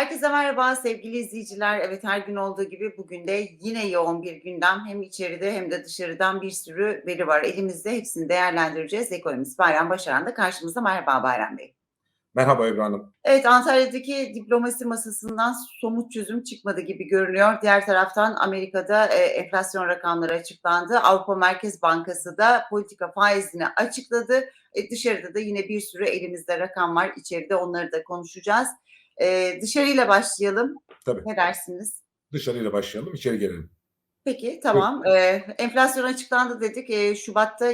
Herkese merhaba sevgili izleyiciler. Evet her gün olduğu gibi bugün de yine yoğun bir gündem. Hem içeride hem de dışarıdan bir sürü veri var. Elimizde hepsini değerlendireceğiz. Ekonomist Bayram Başaran da karşımızda. Merhaba Bayram Bey. Merhaba Ebru Hanım. Evet Antalya'daki diplomasi masasından somut çözüm çıkmadı gibi görünüyor. Diğer taraftan Amerika'da e, enflasyon rakamları açıklandı. Avrupa Merkez Bankası da politika faizini açıkladı. E, dışarıda da yine bir sürü elimizde rakam var. İçeride onları da konuşacağız. E, dışarıyla başlayalım. Tabii. Ne dersiniz? Dışarıyla başlayalım, içeri gelelim. Peki tamam. E, enflasyon açıklandı dedik. E, Şubat'ta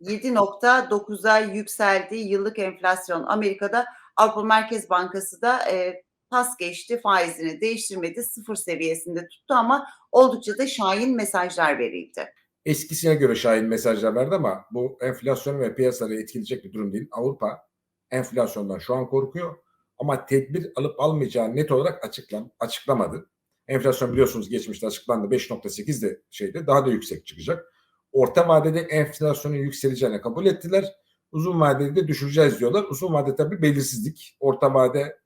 7.9'a yükseldi yıllık enflasyon Amerika'da. Avrupa Merkez Bankası da e, pas geçti faizini değiştirmedi sıfır seviyesinde tuttu ama oldukça da şahin mesajlar verildi. Eskisine göre şahin mesajlar verdi ama bu enflasyonu ve piyasaları etkileyecek bir durum değil. Avrupa enflasyondan şu an korkuyor ama tedbir alıp almayacağı net olarak açıklan, açıklamadı. Enflasyon biliyorsunuz geçmişte açıklandı 5.8 de şeyde daha da yüksek çıkacak. Orta vadede enflasyonun yükseleceğini kabul ettiler. Uzun vadede de düşüreceğiz diyorlar. Uzun vade tabii belirsizlik. Orta vade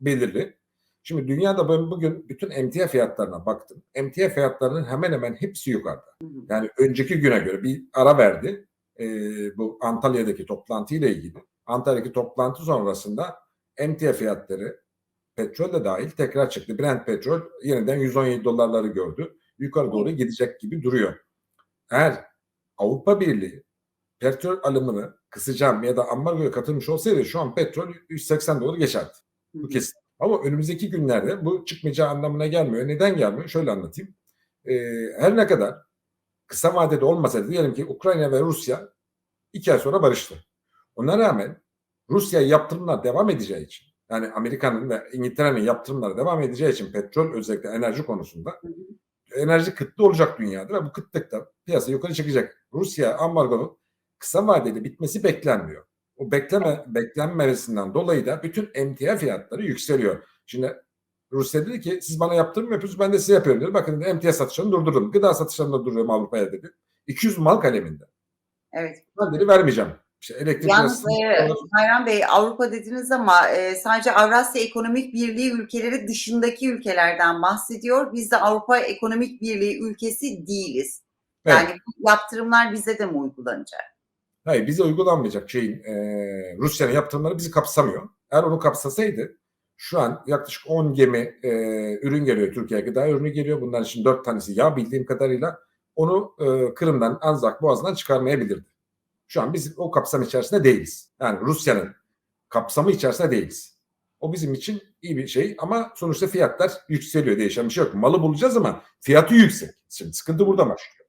belirli. Şimdi dünyada ben bugün bütün emtia fiyatlarına baktım. Emtia fiyatlarının hemen hemen hepsi yukarıda. Yani önceki güne göre bir ara verdi. Ee, bu Antalya'daki toplantıyla ilgili. Antalya'daki toplantı sonrasında emtia fiyatları petrol de dahil tekrar çıktı. Brent petrol yeniden 117 dolarları gördü. Yukarı doğru gidecek gibi duruyor. Eğer Avrupa Birliği petrol alımını kısacağım ya da ambargoya katılmış olsaydı şu an petrol 180 dolar geçerdi. Bu kesin. Ama önümüzdeki günlerde bu çıkmayacağı anlamına gelmiyor. Neden gelmiyor? Şöyle anlatayım. Ee, her ne kadar kısa vadede olmasaydı diyelim ki Ukrayna ve Rusya iki ay sonra barıştı. Ona rağmen Rusya yaptırımlar devam edeceği için yani Amerika'nın ve İngiltere'nin yaptırımları devam edeceği için petrol özellikle enerji konusunda enerji kıtlığı olacak dünyada ve bu kıtlıkta piyasa yukarı çıkacak. Rusya ambargonun kısa vadede bitmesi beklenmiyor. O bekleme beklenmemesinden dolayı da bütün emtia fiyatları yükseliyor. Şimdi Rusya dedi ki siz bana yaptırım yapıyorsunuz ben de size yapıyorum dedi. Bakın dedi, emtia satışlarını durdurdum. Gıda satışlarını da durduruyorum Avrupa'ya dedi. 200 mal kaleminde. Evet. Ben dedi vermeyeceğim. İşte elektrik Yalnız e, Bayram Bey Avrupa dediniz ama e, sadece Avrasya Ekonomik Birliği ülkeleri dışındaki ülkelerden bahsediyor. Biz de Avrupa Ekonomik Birliği ülkesi değiliz. Evet. Yani bu yaptırımlar bize de mi uygulanacak? Hayır bize uygulanmayacak şeyin e, Rusya'nın yaptırımları bizi kapsamıyor. Eğer onu kapsasaydı şu an yaklaşık 10 gemi e, ürün geliyor Türkiye'ye gıda ürünü geliyor. Bunların için 4 tanesi yağ bildiğim kadarıyla onu e, Kırım'dan Anzak Boğazı'ndan çıkarmayabilirdi. Şu an biz o kapsam içerisinde değiliz. Yani Rusya'nın kapsamı içerisinde değiliz. O bizim için iyi bir şey ama sonuçta fiyatlar yükseliyor değişen bir şey yok. Malı bulacağız ama fiyatı yüksek. Şimdi sıkıntı burada başlıyor.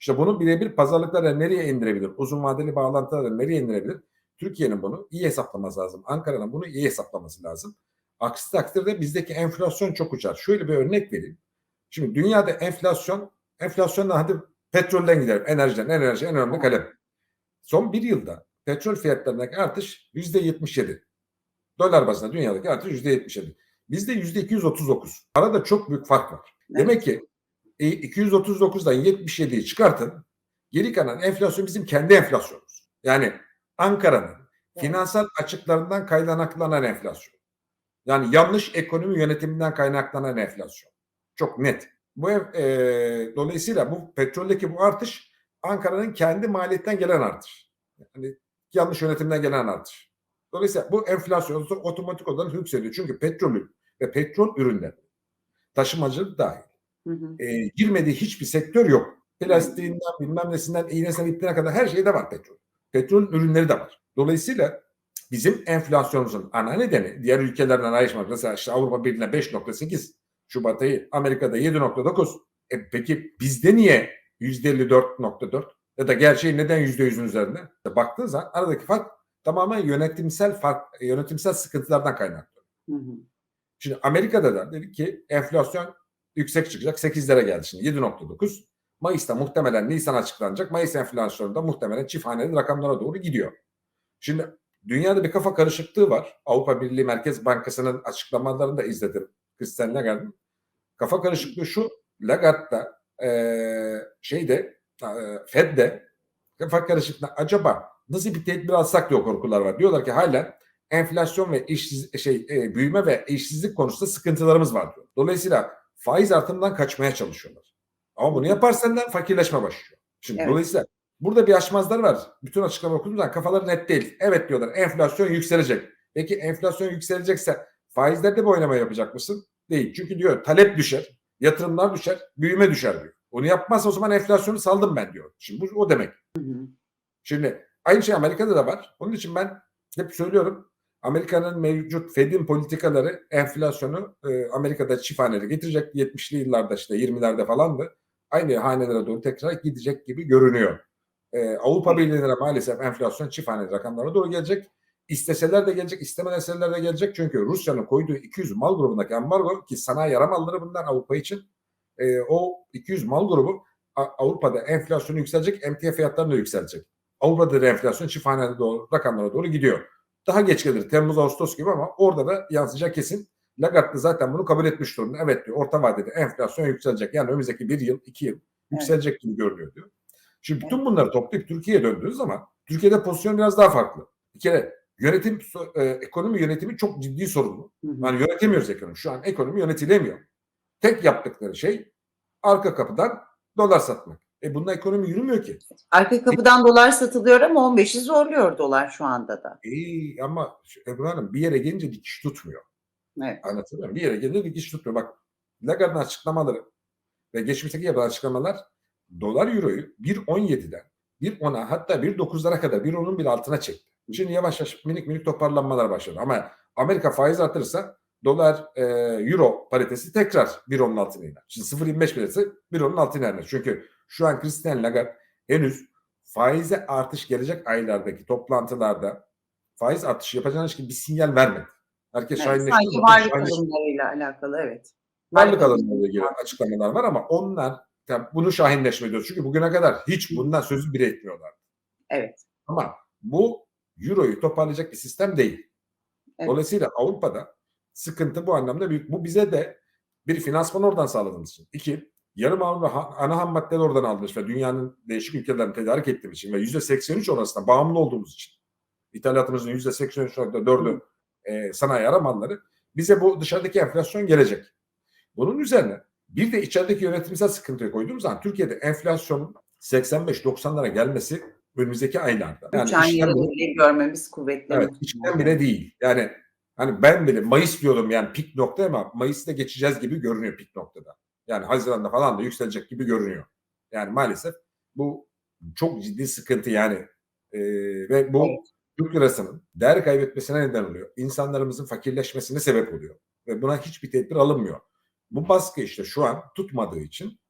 İşte bunu birebir pazarlıklara nereye indirebilir? Uzun vadeli bağlantılara nereye indirebilir? Türkiye'nin bunu iyi hesaplaması lazım. Ankara'nın bunu iyi hesaplaması lazım. Aksi takdirde bizdeki enflasyon çok uçar. Şöyle bir örnek vereyim. Şimdi dünyada enflasyon, enflasyondan hadi petrolden gidelim. Enerjiden, enerji en önemli kalem. Son bir yılda petrol fiyatlarındaki artış yüzde 77. Dolar bazında dünyadaki artış yüzde 77. Bizde yüzde 239. Arada çok büyük fark var. Demek ki e, 239'dan 77'yi çıkartın. Geri kalan enflasyon bizim kendi enflasyonumuz. Yani Ankara'nın finansal açıklarından kaynaklanan enflasyon. Yani yanlış ekonomi yönetiminden kaynaklanan enflasyon. Çok net. Bu ev, e, dolayısıyla bu petroldeki bu artış Ankara'nın kendi maliyetten gelen artış. Yani yanlış yönetimden gelen artış. Dolayısıyla bu enflasyon otomatik olarak yükseliyor. Çünkü petrolün ve petrol ürünleri taşımacılık dahil Hı hı. e, girmediği hiçbir sektör yok. Plastiğinden bilmem nesinden iğnesinden ipine kadar her şeyde var petrol. Petrol ürünleri de var. Dolayısıyla bizim enflasyonumuzun ana nedeni diğer ülkelerden ayrışmak. Mesela işte Avrupa Birliği'ne 5.8 Şubat ayı, Amerika'da 7.9. E peki bizde niye %54.4 ya da gerçeği neden %100'ün üzerinde? İşte baktığın zaman aradaki fark tamamen yönetimsel fark, yönetimsel sıkıntılardan kaynaklı. Hı hı. Şimdi Amerika'da da dedik ki enflasyon yüksek çıkacak. 8'lere geldi şimdi 7.9. Mayıs'ta muhtemelen Nisan açıklanacak. Mayıs enflasyonunda muhtemelen çift haneli rakamlara doğru gidiyor. Şimdi dünyada bir kafa karışıklığı var. Avrupa Birliği Merkez Bankası'nın açıklamalarını da izledim. Christian Lagarde'ın. Kafa karışıklığı şu. Lagarde'da eee şeyde eee Fed'de kafa karışıklığı acaba nasıl bir tedbir alsak diyor korkular var. Diyorlar ki hala enflasyon ve işsiz şey e, büyüme ve işsizlik konusunda sıkıntılarımız var diyor. Dolayısıyla faiz artımından kaçmaya çalışıyorlar. Ama bunu yaparsan da fakirleşme başlıyor. Şimdi Evet. dolayısıyla burada bir açmazlar var. Bütün açıklama okuduğum zaman kafaları net değil. Evet diyorlar enflasyon yükselecek. Peki enflasyon yükselecekse faizlerde bir oynama yapacak mısın? Değil. Çünkü diyor talep düşer, yatırımlar düşer, büyüme düşer diyor. Onu yapmazsa o zaman enflasyonu saldım ben diyor. Şimdi bu o demek. Hı hı. Şimdi aynı şey Amerika'da da var. Onun için ben hep söylüyorum. Amerika'nın mevcut Fed'in politikaları enflasyonu e, Amerika'da çift haneli getirecek. 70'li yıllarda işte 20'lerde falandı. Aynı hanelere doğru tekrar gidecek gibi görünüyor. E, Avrupa Birliği'ne maalesef enflasyon çift haneli rakamlara doğru gelecek. İsteseler de gelecek, istemeseler de gelecek. Çünkü Rusya'nın koyduğu 200 mal grubundaki ambargo ki sanayi yara malları bunlar Avrupa için. E, o 200 mal grubu Avrupa'da enflasyonu yükselecek, emtia fiyatlarını da yükselecek. Avrupa'da da enflasyon çift haneli doğru, rakamlara doğru gidiyor. Daha geç gelir Temmuz Ağustos gibi ama orada da yansıyacak kesin. Lagarde de zaten bunu kabul etmiş durumda. Evet diyor orta vadede enflasyon yükselecek. Yani önümüzdeki bir yıl, iki yıl yükselecek gibi görünüyor diyor. Şimdi bütün bunları toplayıp Türkiye'ye döndüğünüz zaman Türkiye'de pozisyon biraz daha farklı. Bir kere yönetim, e, ekonomi yönetimi çok ciddi hı. Yani yönetemiyoruz ekonomi. Şu an ekonomi yönetilemiyor. Tek yaptıkları şey arka kapıdan dolar satmak. E bununla ekonomi yürümüyor ki. Arka kapıdan dolar satılıyor ama 15'i zorluyor dolar şu anda da. İyi ama şu Ebru Hanım bir yere gelince dikiş tutmuyor. Evet. Anlatabiliyor muyum? Bir yere gelince dikiş tutmuyor. Bak Lagarde'ın açıklamaları ve geçmişteki yapılan açıklamalar dolar euroyu 1.17'den 1.10'a hatta 1.9'lara kadar 1.10'un bir altına çekti. Şimdi yavaş yavaş minik minik toparlanmalar başladı. Ama Amerika faiz artırırsa dolar e, euro paritesi tekrar 1.10'un altına iner. Şimdi 0.25 birisi 1.10'un altına iner. Çünkü şu an Christian Lagarde henüz faize artış gelecek aylardaki toplantılarda faiz artışı yapacağına ilişkin bir sinyal vermedi. Herkes Evet, şahinleşti. sanki varlık alımlarıyla alakalı evet. Varlık alanıyla ilgili açıklamalar var ama onlar tabii bunu şahinleşme diyoruz. Çünkü bugüne kadar hiç bundan sözü bile etmiyorlar. Evet. Ama bu Euro'yu toparlayacak bir sistem değil. Evet. Dolayısıyla Avrupa'da sıkıntı bu anlamda büyük. Bu bize de bir finansman oradan sağladığımız için. İki, yarım ha- ana ham maddeleri oradan aldığımız ve dünyanın değişik ülkelerden tedarik ettiğimiz için ve yüzde 83 orasında bağımlı olduğumuz için. İthalatımızın yüzde 83.4'ü e, sanayi ara malları. Bize bu dışarıdaki enflasyon gelecek. Bunun üzerine bir de içerideki yönetimsel sıkıntıya koyduğumuz zaman Türkiye'de enflasyonun 85-90'lara gelmesi önümüzdeki aylarda. Üç Yani ay işten yarıda bile- görmemiz kuvvetli. Evet, içten bile değil. Yani hani ben bile Mayıs diyordum yani pik nokta ama Mayıs'ta geçeceğiz gibi görünüyor pik noktada. Yani Haziran'da falan da yükselecek gibi görünüyor. Yani maalesef bu çok ciddi sıkıntı yani. Ee, ve bu Evet. Türk lirasının değer kaybetmesine neden oluyor. İnsanlarımızın fakirleşmesine sebep oluyor. Ve buna hiçbir tedbir alınmıyor. Bu baskı işte şu an tutmadığı için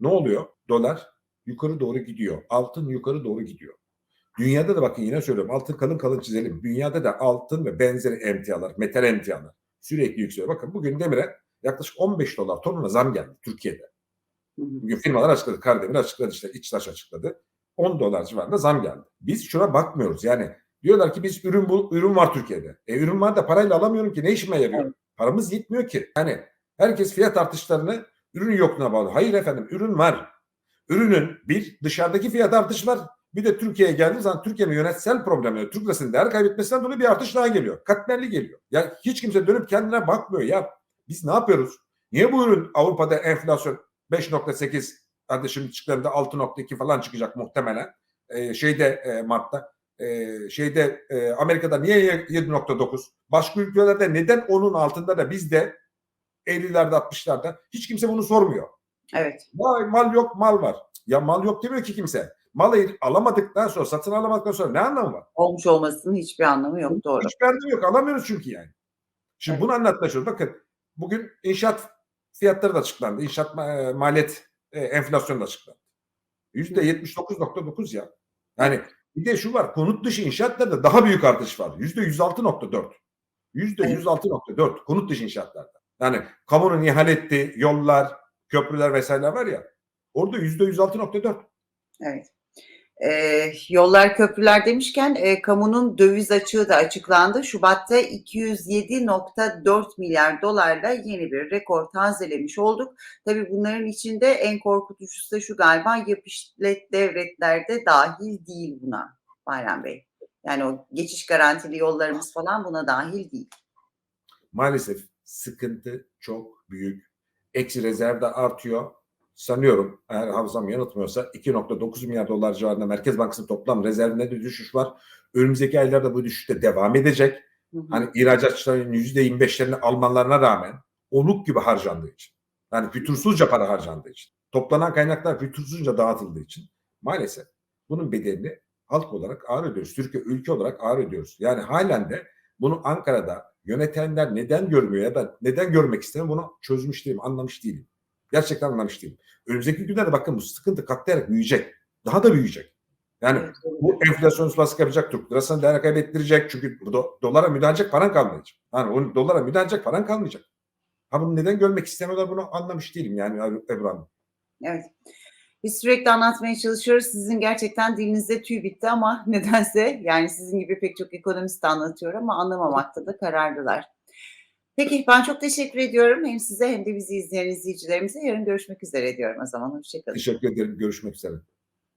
ne oluyor? Dolar yukarı doğru gidiyor. Altın yukarı doğru gidiyor. Dünyada da bakın yine söylüyorum altın kalın kalın çizelim. Dünyada da altın ve benzeri emtialar, metal emtialar sürekli yükseliyor. Bakın bugün demire yaklaşık 15 dolar tonuna zam geldi Türkiye'de. Bugün firmalar açıkladı. Kardemir açıkladı işte İçtaş açıkladı. 10 dolar civarında zam geldi. Biz şuna bakmıyoruz. Yani diyorlar ki biz ürün bu ürün var Türkiye'de. E ürün var da parayla alamıyorum ki ne işime yarıyor? Evet. Paramız yetmiyor ki. Yani herkes fiyat artışlarını ürün yokluğuna bağlı. Hayır efendim ürün var. Ürünün bir dışarıdaki fiyat artışı var. Bir de Türkiye'ye geldiği zaman Türkiye'nin yönetsel problemleri, Türk lirasının değer kaybetmesinden dolayı bir artış daha geliyor. Katmerli geliyor. Ya hiç kimse dönüp kendine bakmıyor. Ya biz ne yapıyoruz? Niye bu ürün Avrupa'da enflasyon 5.8 hadi şimdi çıklarında 6.2 falan çıkacak muhtemelen. Ee, şeyde e, Mart'ta e, şeyde e, Amerika'da niye 7.9? Başka ülkelerde neden onun altında da bizde 50'lerde 60'larda hiç kimse bunu sormuyor. Evet. Vay mal yok mal var. Ya mal yok demiyor ki kimse. Malı alamadıktan sonra satın alamadıktan sonra ne anlamı var? Olmuş olmasının hiçbir anlamı yok. Doğru. Hiç anlamı yok. Alamıyoruz çünkü yani. Şimdi Evet. bunu anlatmaya çalışıyorum. Bakın bugün inşaat fiyatları da açıklandı. İnşaat ma- e, maliyet e, enflasyonu da açıklandı. %79.9 ya. Yani bir de şu var. Konut dışı inşaatlarda daha büyük artış var. %106.4. %106.4 konut dışı inşaatlarda. Yani kamunun ihale ettiği yollar, köprüler vesaireler var ya. Orada %106.4. Evet. Ee, yollar köprüler demişken e, kamunun döviz açığı da açıklandı. Şubat'ta 207.4 milyar dolarla yeni bir rekor tazelemiş olduk. Tabii bunların içinde en korkutucusu da şu galiba yap işlet devletler de dahil değil buna Bayram Bey. Yani o geçiş garantili yollarımız falan buna dahil değil. Maalesef sıkıntı çok büyük. Eksi rezerv de artıyor. Sanıyorum eğer hafızam yanıltmıyorsa 2.9 milyar dolar civarında Merkez Bankası'nın toplam rezervinde de düşüş var. Önümüzdeki aylarda bu düşüş de devam edecek. Hı hı. Hani ihracatçıların %25'lerini almalarına rağmen oluk gibi harcandığı için. Yani fütursuzca para harcandığı için. Toplanan kaynaklar fütursuzca dağıtıldığı için. Maalesef bunun bedelini halk olarak ağır ödüyoruz. Türkiye ülke olarak ağır ödüyoruz. Yani halen de bunu Ankara'da yönetenler neden görmüyor ya da neden görmek istemiyor bunu çözmüş değilim, anlamış değilim. Gerçekten anlamış değilim. Önümüzdeki günlerde bakın bu sıkıntı katlayarak büyüyecek. Daha da büyüyecek. Yani bu enflasyonist baskı yapacak, Türk lirasını değer kaybettirecek. Çünkü do- dolara müdahale paran kalmayacak. Yani o dolara müdahale paran kalmayacak. Ha bunu neden görmek istemiyorlar bunu anlamış değilim yani Ebru Hanım. Evet. Biz sürekli anlatmaya çalışıyoruz. Sizin gerçekten dilinizde tüy bitti ama nedense yani sizin gibi pek çok ekonomist anlatıyor ama anlamamakta da kararlılar. Peki ben çok teşekkür ediyorum. Hem size hem de bizi izleyen izleyicilerimize yarın görüşmek üzere diyorum o zaman. Hoşçakalın. Teşekkür ederim. Görüşmek üzere.